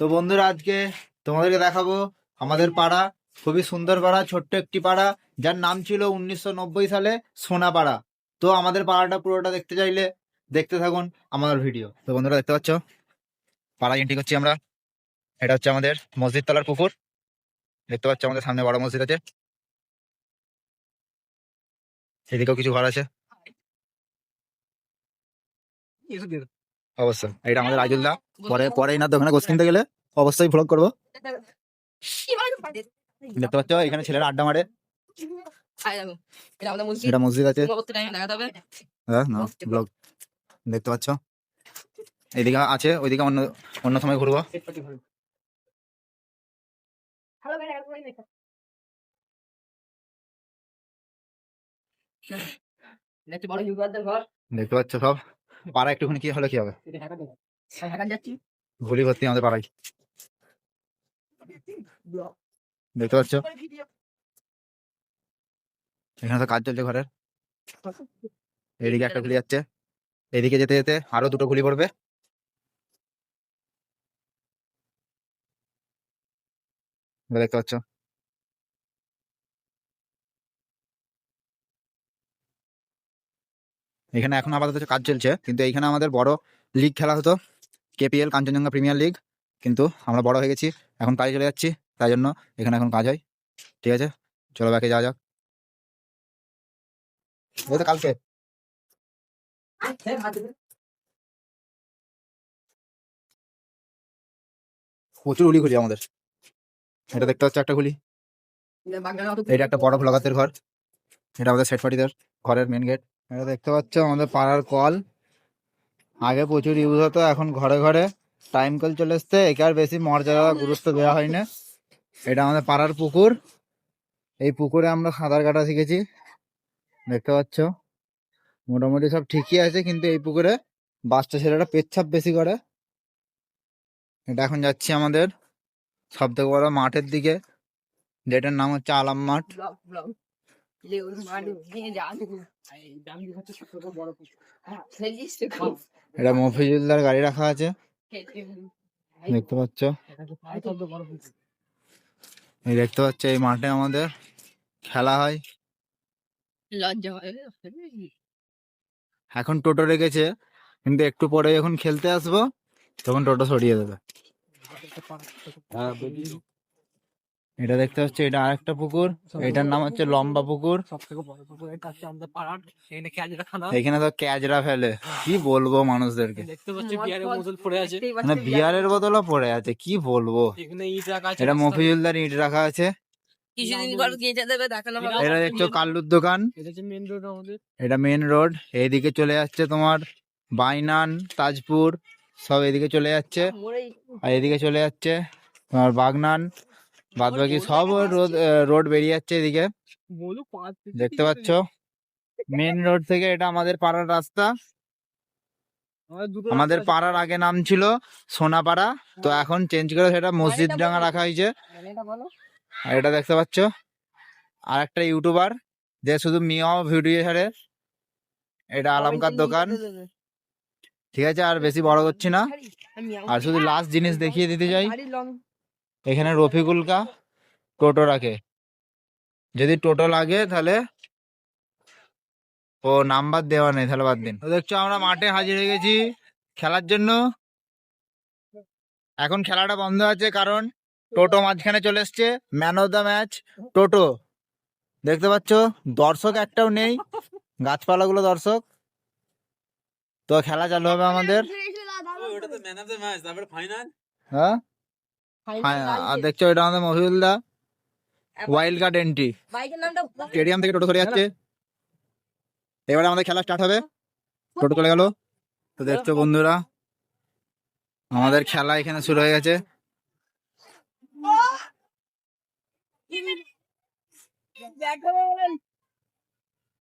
তো বন্ধুরা, আজকে তোমাদেরকে দেখাবো আমাদের পাড়া, খুবই সুন্দর পাড়া, ছোট্ট একটি পাড়া, যার নাম ছিল উনিশশো নব্বই সালে সোনাপাড়া তো আমাদের পাড়াটা পুরোটা দেখতে চাইলে দেখতে থাকুন আমাদের ভিডিও। তো বন্ধুরা, দেখতে পাচ্ছ? পাড়া এন্ট্রি করছি আমরা। এটা হচ্ছে আমাদের মসজিদ তলার পুকুর। দেখতে পাচ্ছ আমাদের সামনে বড় মসজিদ আছে। এদিকেও কিছু ঘর আছে। অবশ্যই। এটা আমাদের আইজুল্লাহ পরে পরে না দোকানে গোস কিনতে গেলে অবশ্যই ভ্লগ করব। দেখতে পাচ্ছ? এখানে ছেলেরা আড্ডা মারে। এটা মসজিদ। আছে। হ্যাঁ ব্লগ দেখতে পাচ্ছ? এদিকে আছে ওইদিকে অন্য অন্য সময় ঘুরবো। দেখতে পাচ্ছ সব? পাড়া একটুখানি কি হলে কি হবে? ভুলি ভর্তি আমাদের পাড়ায়। দেখতে পাচ্ছ? এখানে তো কাজ চলছে ঘরের। এদিকে একটা খুলি যাচ্ছে। এদিকে যেতে যেতে আরও দুটো খুলি পড়বে। দেখতে পাচ্ছ? এখানে এখন আপাতত কাজ চলছে। কিন্তু এইখানে আমাদের বড় লিগ খেলা হতো কেপিএল কাঞ্চনজঙ্ঘা প্রিমিয়ার লিগ কিন্তু আমরা বড় হয়ে গেছি, এখন কাজে চলে যাচ্ছি, তাই জন্য এখানে এখন কাজ হয়। ঠিক আছে? চলো ব্যাকে যাওয়া যাক। কালকে। প্রচুর উলি খুলি আমাদের। এটা দেখতে পাচ্ছ একটা খুলি এটা একটা বড় ভ্লগাতের ঘর। এটা আমাদের সেট পার্টিদের ঘরের মেন গেট এটা দেখতে পাচ্ছ আমাদের পাড়ার কল। আগে প্রচুর ইউজ হতো, এখন ঘরে ঘরে টাইম কল চলে এসছে, একে আর বেশি মর্যাদা গুরুত্ব দেওয়া হয় না এটা আমাদের পাড়ার পুকুর। এই পুকুরে আমরা সাঁতার কাটা শিখেছি, দেখতে পাচ্ছ। মোটামুটি সব ঠিকই আছে, কিন্তু এই পুকুরে বাচ্চা ছেলেরা পেচ্ছাপ বেশি করে। এটা এখন যাচ্ছি আমাদের সব থেকে বড় মাঠের দিকে। যেটার নাম হচ্ছে আলাম মাঠ। এটা মফিজুল্লার গাড়ি রাখা আছে। দেখতে পাচ্ছ? এই দেখতে পাচ্ছ এই মাঠে আমাদের খেলা হয়। হয় এখন টোটো রেখেছে কিন্তু একটু পরে যখন খেলতে আসব তখন টোটো সরিয়ে দেবে। এটা দেখতে পাচ্ছ এটা আরেকটা পুকুর। এটার নাম হচ্ছে লম্বা পুকুর। এখানে ক্যাজরা খানা। এখানে তো ক্যাজরা ফেলে। কি বলব মানুষদেরকে? দেখতে পাচ্ছি বিয়ারের বোতল পড়ে আছে। মানে বিয়ারের বোতলও পড়ে আছে কি বলব? এটা মফিজুলদার ইট রাখা আছে। কিছুদিন পর গেঁচে দেবে এটা দেখছ কাল্লুর দোকান। এটা হচ্ছে রোড আমাদের। এটা মেন রোড এইদিকে চলে যাচ্ছে তোমার বাইনান তাজপুর সব এদিকে চলে যাচ্ছে। আর এদিকে চলে যাচ্ছে তোমার বাগনান। বাদ বাকি সব রোড রোড বেরিয়ে যাচ্ছে এদিকে। দেখতে পাচ্ছ? মেন রোড থেকে এটা আমাদের পাড়ার রাস্তা। আমাদের পাড়ার আগে নাম ছিল সোনাপাড়া। তো এখন চেঞ্জ করে সেটা মসজিদ ডাঙ্গা রাখা হয়েছে। এটা আর এটা দেখতে পাচ্ছ? আর একটা ইউটিউবার যে শুধু মিয়াও ভিডিও ছাড়ে। এটা আলামকার দোকান। ঠিক আছে? আর বেশি বড় করছি না। আর শুধু লাস্ট জিনিস দেখিয়ে দিতে চাই। এখানে রফিকুলকা টোটো রাখে। যদি টোটো লাগে তাহলে ও নাম্বার দেওয়া নেই তাহলে বাদ দিন। তো দেখছ আমরা মাঠে হাজির হয়ে গেছি খেলার জন্য। এখন খেলাটা বন্ধ আছে কারণ টোটো মাঝখানে চলে এসছে। Man of the match Toto. দেখতে পাচ্ছ দর্শক একটাও নেই গাছপালাগুলো দর্শক। তো খেলা চালু হবে আমাদের। ওটা তো ম্যান অফ দ্য ম্যাচ তারপরে ফাইনাল হ্যাঁ? দেখছ এটা আমাদের Mohiullah wild card entry stadium থেকে টোটো সরে যাচ্ছে। এবারে আমাদের খেলা স্টার্ট হবে। টোটো চলে গেল। তো দেখছ বন্ধুরা আমাদের খেলা এখানে শুরু হয়ে গেছে। দেখো